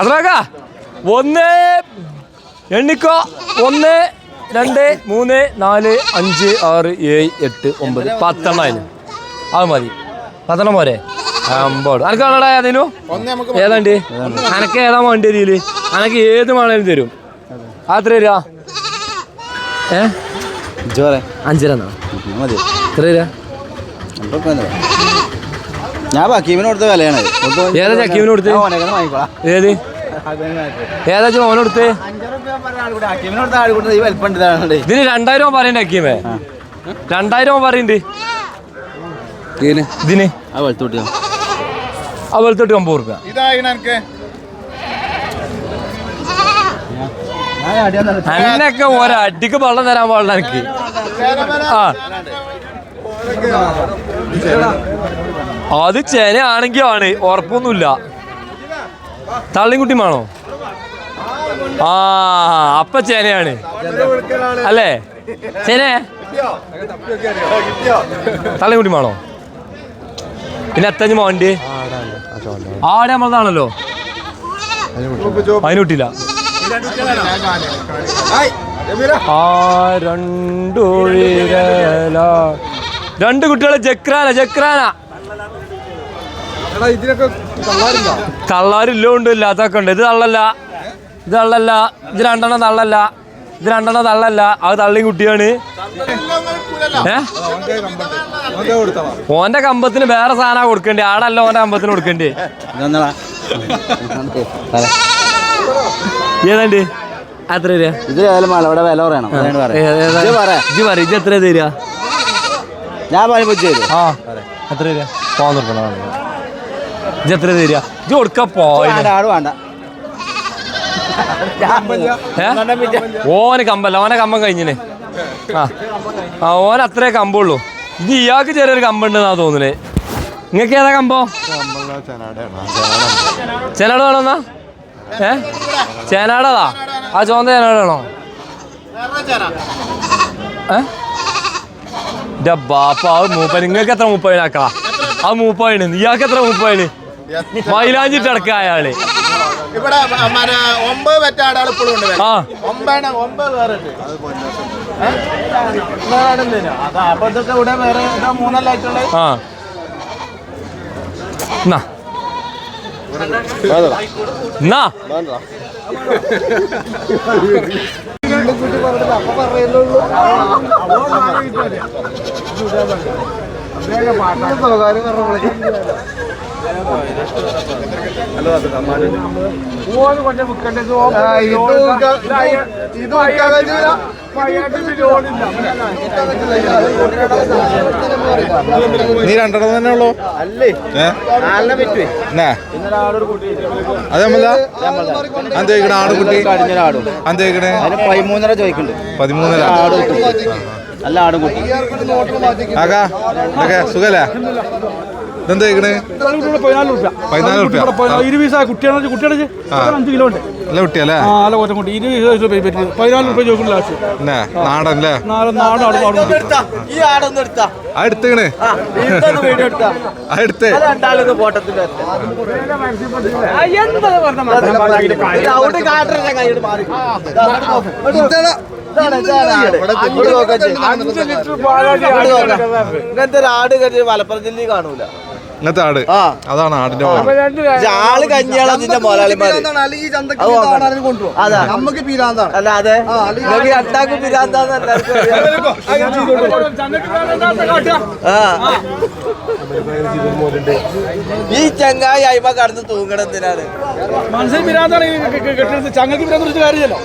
അത്രക്ക ഒന്ന് എണ്ണിക്കോ. ഒന്ന് രണ്ട് മൂന്ന് നാല് അഞ്ച് ആറ് ഏഴ് എട്ട് ഒമ്പത് പത്തെണ്ണം അതിന്. അത് മതി. പത്തെണ്ണം പോരെ? അമ്പോട് അനക്കാണോടാ ഏതേനു ഏതാണ്ട് അനക്ക് ഏതാ വേണ്ടി ഇതിൽ അനക്ക് ഏത് വേണേലും തരും. അത്ര തരാ ഏ? മതി. എത്ര തരാ ഞാൻ ബക്കീമിന് കൊടുത്ത വിലയാണ്. ഏതാ ചക്കീമിന് കൊടുത്തത് ഏത്? ഏതാ ഓനെടുത്ത് ഇതിന് രണ്ടായിരം രൂപ പറയണ്ട ഹക്കീമേ? രണ്ടായിരം രൂപ പറയണ്ട്. ഇതിന്? ആ വെളുത്ത് കുട്ടിയോ ആ വെളുത്തോട്ട് ഒമ്പത് റുപ്യ അന്നൊക്കെ ഒരടിക്ക് വെള്ളം തരാൻ പാടില്ല എനിക്ക്. ആ. അത് ചെന ആണെങ്കി ആണ് ഉറപ്പൊന്നുമില്ല. തള്ളിക്കുട്ടി വേണോ ആ അപ്പ ചേനയാണ്. അല്ലേ? ചേന? തള്ളിക്കുട്ടിമാണോ പിന്നെ അത്തഞ്ഞ് മോണ്ടി ആടെ നമ്മളതാണല്ലോ. അതിന് ആ രണ്ടു രണ്ട് കുട്ടികളെ ജക്രാന ജക്രാന. തള്ളാരില്ലോണ്ട് ഇല്ലാത്തൊക്കെ ഉണ്ട്. ഇത് തള്ളല്ല. ഇത് തള്ളല്ല. ഇത് രണ്ടെണ്ണം തള്ളല്ല. ഇത് രണ്ടെണ്ണം തള്ളല്ല. അത് തള്ളി കുട്ടിയാണ്. ഓന്റെ കമ്പത്തിന് വേറെ സാധനം കൊടുക്കണ്ടേ. ആടല്ല ഓന്റെ കമ്പത്തിന് കൊടുക്കണ്ടേ. ഏതാണ്ട്? എത്ര തരാ? ഇത് മലവിടെ വില പറയണം. ഇജ്ജ് പറ ഇജ്ജ് എത്ര തരിക ഞാൻ തരും. ആ. എത്ര തരാ? പോകാൻ നിർത്തണം ഇജ്ജ് എത്ര തരിക? ഇജ്ജ് കൊടുക്ക പോയി ആട് ആട് വേണ്ട. ഓന് കമ്പല്ല ഓനെ കമ്പം കഴിഞ്ഞേ ആ. ആ ഓൻ അത്രേ കമ്പുള്ളൂ. ഇത് ഇയാൾക്ക് ചെറിയൊരു കമ്പുണ്ടെന്നാ തോന്നുന്നേ. നിങ്ങൾക്ക് ഏതാ കമ്പോ? ചേനാട് വേണമെന്നാ ഏ? ചേനാടതാ? ആ ചോന്ത ചേനാടാണോ ഏ? ബാപ്പ മൂപ്പ മൂപ്പൻ നിങ്ങൾക്ക് എത്ര മുപ്പതിനാക്കാ ആ മൂപ്പതിന് ഇയാൾക്ക് എത്ര മുപ്പതിന് മൈലാഞ്ചിട്ടടക്ക അയാൾ. ഇവിടെ ഒമ്പത് പെറ്റാടാൾ ഇപ്പോഴും ഉണ്ട് ആ. ഒമ്പത് ഒമ്പത് വേറെ അപ്പൊ ഇതൊക്കെ ഇവിടെ വേറെ ഇതാ മൂന്നല്ല ആയിട്ടുള്ളത് ആ. എന്നാ എന്നാ നീ രണ്ടെണ്ണം തന്നെ ഉള്ളോ? അല്ലേ? അതേമല്ല അന്തേക്കണ ആടുകുട്ടി നമ്മളാ അന്ത് ചോദിക്കണേ? ആട് കുട്ടി? കടിഞ്ഞൊരാടും അന്ത് ചോദിക്കണേ? അതിന് പതിമൂന്നര ചോദിക്കുന്നുണ്ട് പതിമൂന്നര. ആട് കിട്ടും നല്ല ആടും കുട്ടി. ആകാ ഇതൊക്കെ സുഖല്ലേ? ഇതെന്ത് ചോദിക്കണേ? പതിനാല് റുപ്യ ഇരുപത് കുട്ടിയാണെങ്കിൽ കുട്ടിയാണ് അഞ്ച് കിലോ ഉണ്ട്. നല്ല കുട്ടിയല്ലേ? ആ അല്ല കൊറ്റം കുട്ടി. ഇരുപത് പേ പറ്റും. പതിനാല് റുപ്യ ചോദിക്കുന്ന ലാസ്റ്റ്. പിന്നെ നാടല്ലേ? നാല് നാട് അവിടെ അവിടെ ഈ ആടൊന്നും എടുത്താ. ആ എടുത്തേക്കണേ. വീഡിയോ എടുത്താ. ആ എടുത്തേ. രണ്ടാളിത് ഫോട്ടത്തിന്റെ ഇങ്ങനത്തെ ഒരു ആട് കഴിഞ്ഞ് മലപ്പുറം ജില്ലയിൽ കാണൂല. ഇങ്ങനത്തെ ആട്. ആ. അതാണ് ആടിന്റെ ആൾ കഞ്ഞിയാണ് ഇതിന്റെ മുതലാളിമാര് നമുക്ക് പീരാന്താണ്. അല്ല അതെ നിങ്ങൾക്ക് രണ്ടാക്കും പിരാന്താന്ന്. ഈ ചങ്ങായി അയിമ കടന്ന് തൂങ്ങണം എന്തിനാണ്? മനസ്സിൽ പിരാന്താണ് കെട്ടിടത്ത് ചങ്ങക്ക് പിരാന്ത് കാര്യമല്ലോ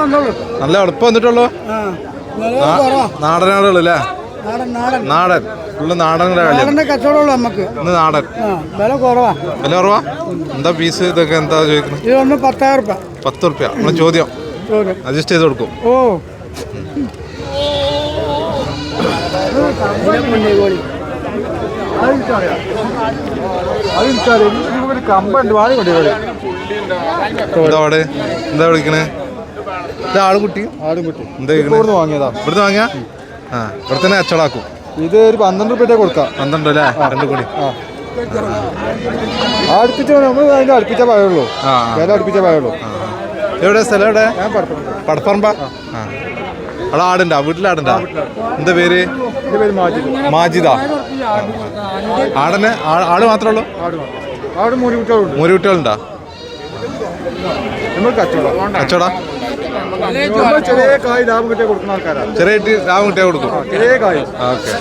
വന്നോളൂ? നല്ല എളുപ്പം വന്നിട്ടുള്ളൂ. നാടനാടുകൾ അല്ലേ നാടൻ ഫുള്ള് നാടൻ കളി നാടന്റെ കച്ചവടമുള്ളൂ നമുക്ക്. ഇന്ന് നാടൻ. വില കുറവാ. വില കുറവാ? എന്താ പീസ് ഇതൊക്കെ എന്താ ചോദിക്കുന്നത്? ഇതൊന്ന് പത്തായിരം റുപ്യ. പത്ത് റുപ്യ. നമ്മളെ ചോദ്യം. അഡ്ജസ്റ്റ് ചെയ്ത് കൊടുക്കും. ഓ. കമ്പുണ്ട് വാങ്ങി കൊണ്ടുപോയി എന്താ വിളിക്കണേ? ആടുകുട്ടി ആടുകുട്ടി ആടും കുട്ടി എന്താ ഇവിടുന്ന് വാങ്ങിയതാ. ഇവിടുന്ന് വാങ്ങിയാ? ആ ഇവിടെ തന്നെ അച്ചടാക്കും ഇത് ഒരു പന്ത്രണ്ട് റുപ്യ കൊടുക്കാം. പന്ത്രണ്ട് അല്ലേ? രണ്ട് കൂടി. ആ. അടുപ്പിച്ച നമ്മൾ അതിന്റെ അടുപ്പിച്ച പഴയുള്ളൂ വില അടുപ്പിച്ച പഴയുള്ളൂ എവിടെ? സ്ഥലം എവിടെ? പടപ്പറമ്പ? ആ. അവിടെ ആടുണ്ടാ വീട്ടിൽ എന്താ പേര്? മാജിദ. ആടനെ ആട് മാത്രമേ ഉള്ളൂ? മൂന്ന് കച്ചവട? ചെറിയ കായ് ലാഭം കിട്ടിയ കൊടുക്കുന്ന ആൾക്കാരാണ് ചെറിയ ലാഭം കിട്ടിയ കൊടുക്കും. ചെറിയ കായ് ഓക്കെ.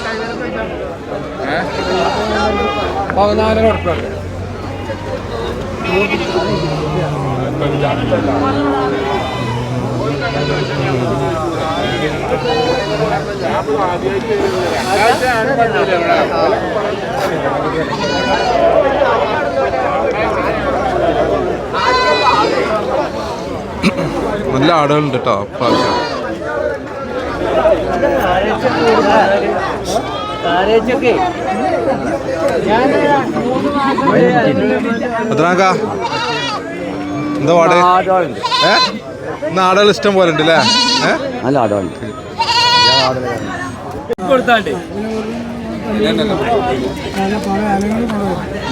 നല്ല ആടുകളുണ്ട് കേട്ടോ പ്രാവശ്യം എന്താ വാടക ഏ? ഇന്ന് ആടുകൾ ഇഷ്ടം പോലെ ഉണ്ട് അല്ലേ നല്ല ആടുണ്ട് കൊടുത്താണ്ട്.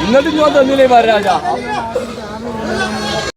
ഇന്നത്തെ ഞാൻ തന്നില്ലേ മഹാരാജ